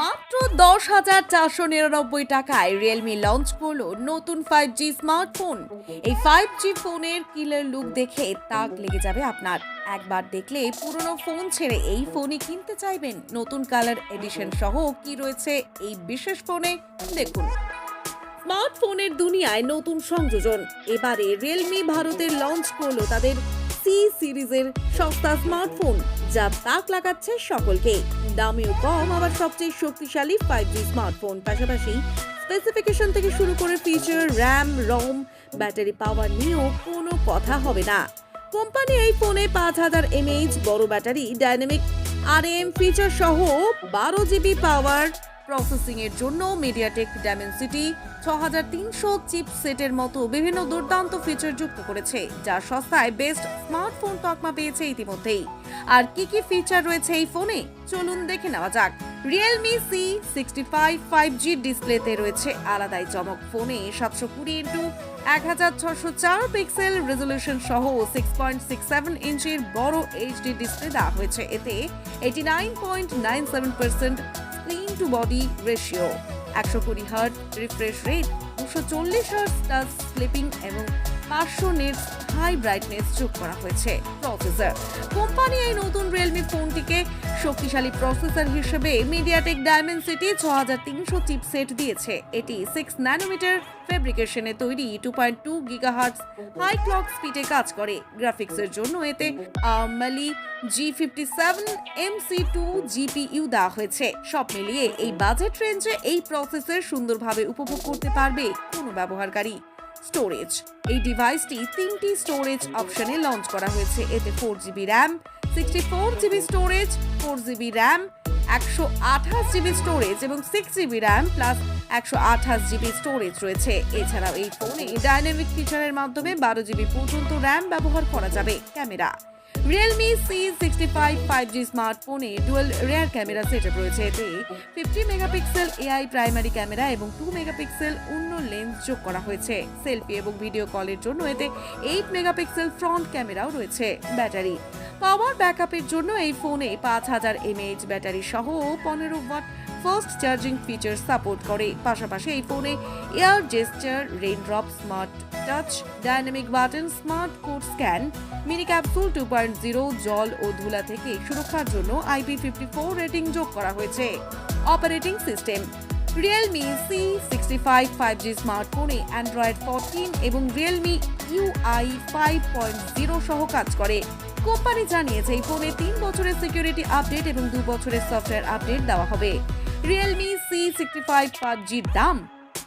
মাত্র দশ হাজার চারশো নিরানব্বই টাকায় রিয়েলমি লঞ্চ করল নতুন ফাইভ জি স্মার্টফোন এই ফাইভ জি ফোনের কিলার লুক দেখে তাক লেগে যাবে আপনার। একবার দেখলে পুরনো ফোন ছেড়ে এই ফোনই কিনতে চাইবেন। নতুন কালার এডিশন সহ কি রয়েছে এই বিশেষ ফোনে দেখুন। স্মার্টফোনের দুনিয়ায় নতুন সংযোজন। এবারে রিয়েলমি ভারতের লঞ্চ করল তাদের সি সিরিজের সস্তা স্মার্টফোন যা তাক লাগাচ্ছে সকলকে। দামেও কম, আবার সবচেয়ে শক্তিশালী ফাইভ জি স্মার্টফোন পাশাপাশি স্পেসিফিকেশন থেকে শুরু করে feature RAM ROM battery power নিয়েও কোনো কথা হবে না। কোম্পানি এই ফোনে পাঁচ হাজার এমএইচ বড় battery dynamic R M feature সহ বারো জিবি পাওয়ার প্রসেসিং এর জন্য মিডিয়াটেক ডায়মেনসিটি ছ হাজার তিনশো চিপ সেটের মতো বিভিন্ন দুর্দান্ত ফিচার যুক্ত করেছে, যা সস্তায় বেস্ট স্মার্টফোন তকমা পেয়েছে ইতিমধ্যেই। আর কি কি ফিচার রয়েছে এই ফোনে চলুন দেখে নেওয়া যাক। Realme C sixty five five G ডিসপ্লেতে রয়েছে আলাদাই চমক। ফোনে সাতশো কুড়ি ইন্টু এক হাজার ছশো চার পিক্সেল রেজলিউশন সহ সিক্স পয়েন্ট সিক্স সেভেন ইঞ্চির বড় এইচডি ডিসপ্লে দেওয়া হয়েছে। এতে eighty nine point nine seven percent to body ratio একশো কুড়ি হার্ট রিফ্রেশ রেট দুশো চল্লিশ হার্ট স্লিপিং এবং পাঁচশো নেটস হাই ব্রাইটনেস যোগ করা হয়েছে প্রসেসর কোম্পানি এই নতুন রিয়েলমি ফোনটিকে শক্তিশালী প্রসেসর হিসেবে মিডিয়াটেক ডায়মেনসিটি ছ হাজার তিনশো চিপসেট দিয়েছে। এটি সিক্স ন্যানোমিটার ফেব্রিকেশনে তৈরি two point two gigahertz high clock স্পিডে কাজ করে। গ্রাফিক্সের জন্য এতে Mali G fifty seven M C two GPU দেওয়া হয়েছে। সব মিলিয়ে এই বাজেট রেঞ্জে এই প্রসেসর সুন্দরভাবে উপভোগ করতে পারবে কোনো ব্যবহারকারী। স্টোরেজ এই ডিভাইসটি তিনটি স্টোরেজ অপশনে লঞ্চ করা হয়েছে। এতে four GB RAM sixty four GB storage four GB RAM একশো আঠাশ জিবি স্টোরেজ এবং সিক্স জিবি র্যাম প্লাস একশো আঠাশ জিবি স্টোরেজ রয়েছে। এছাড়াও এই ফোনে ডাইনামিক ফিচারের মাধ্যমে বারো জিবি পর্যন্ত র্যাম ব্যবহার করা যাবে। Camera Realme C sixty five five G স্মার্টফোনে ডুয়েল রেয়ার ক্যামেরা সেটআপ রয়েছে। এতে fifty megapixel AI primary camera এবং টু মেগাপিক্সেল অন্য লেন্স যোগ করা হয়েছে। সেলফি এবং ভিডিও কলের জন্য এতে এইট মেগাপিক্সেল ফ্রন্ট ক্যামেরাও রয়েছে ব্যাটারি। পাওয়ার ব্যাকআপের জন্য এই ফোনে পাঁচ হাজার এমএইচ ব্যাটারি সহ পনেরো watt fast charging feature support করে। পাশাপাশি এই ফোনে air gesture raindrop smart touch dynamic button smart code scan mini capsule two point zero জল ও ধুলা থেকে সুরক্ষার জন্য আইপি ফিফটি ফোর রেটিং যোগ করা হয়েছে। Operating system Realme C sixty five five G স্মার্টফোনে অ্যান্ড্রয়েড ফোরটিন এবং Realme UI five point zero সহ কাজ করে। কোম্পানি জানিয়েছে, এই ফোনে তিন বছরের সিকিউরিটি আপডেট এবং দু বছরের সফটওয়্যার আপডেট দেওয়া হবে। Realme C sixty five five জির দাম।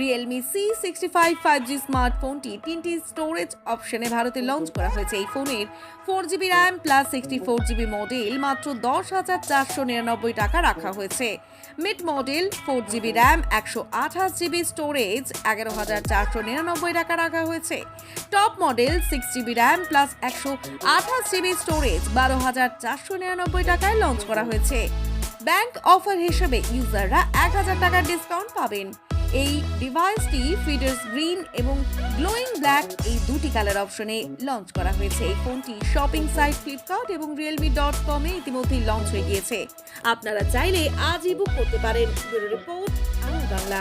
Realme C sixty five five G স্মার্টফোনটি তিনটি স্টোরেজ অপশনে ভারতে লঞ্চ করা হয়েছে। এই ফোনের four GB RAM plus sixty four GB model মাত্র দশ হাজার চারশো নিরানব্বই টাকা রাখা হয়েছে। Mid model four GB RAM একশো আঠাশ জিবি স্টোরেজ এগারো হাজার চারশো নিরানব্বই টাকা রাখা হয়েছে। Top model six GB RAM plus একশো আঠাশ জিবি স্টোরেজ বারো হাজার চারশো নিরানব্বই টাকায় লঞ্চ করা হয়েছে। ব্যাংক অফার হিসেবে ইউজাররা এক হাজার টাকার ডিসকাউন্ট পাবেন। এই ডিভাইসটি ফিডার্স গ্রিন এবং গ্লোয়িং ব্ল্যাক এই দুটি কালার অপশনে লঞ্চ করা হয়েছে। এই ফোনটি শপিং সাইট ফ্লিপকার্ট এবং রিয়েলমি ডট কমে ইতিমধ্যেই লঞ্চ হয়ে গিয়েছে। আপনারা চাইলে আজই বুক করতে পারেন। রিপোর্ট আমার Bangla.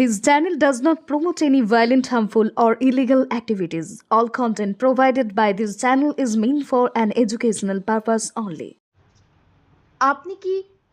This channel does not promote any violent, harmful, or illegal activities. All content provided by this channel is meant for an educational purpose only. আপনি কি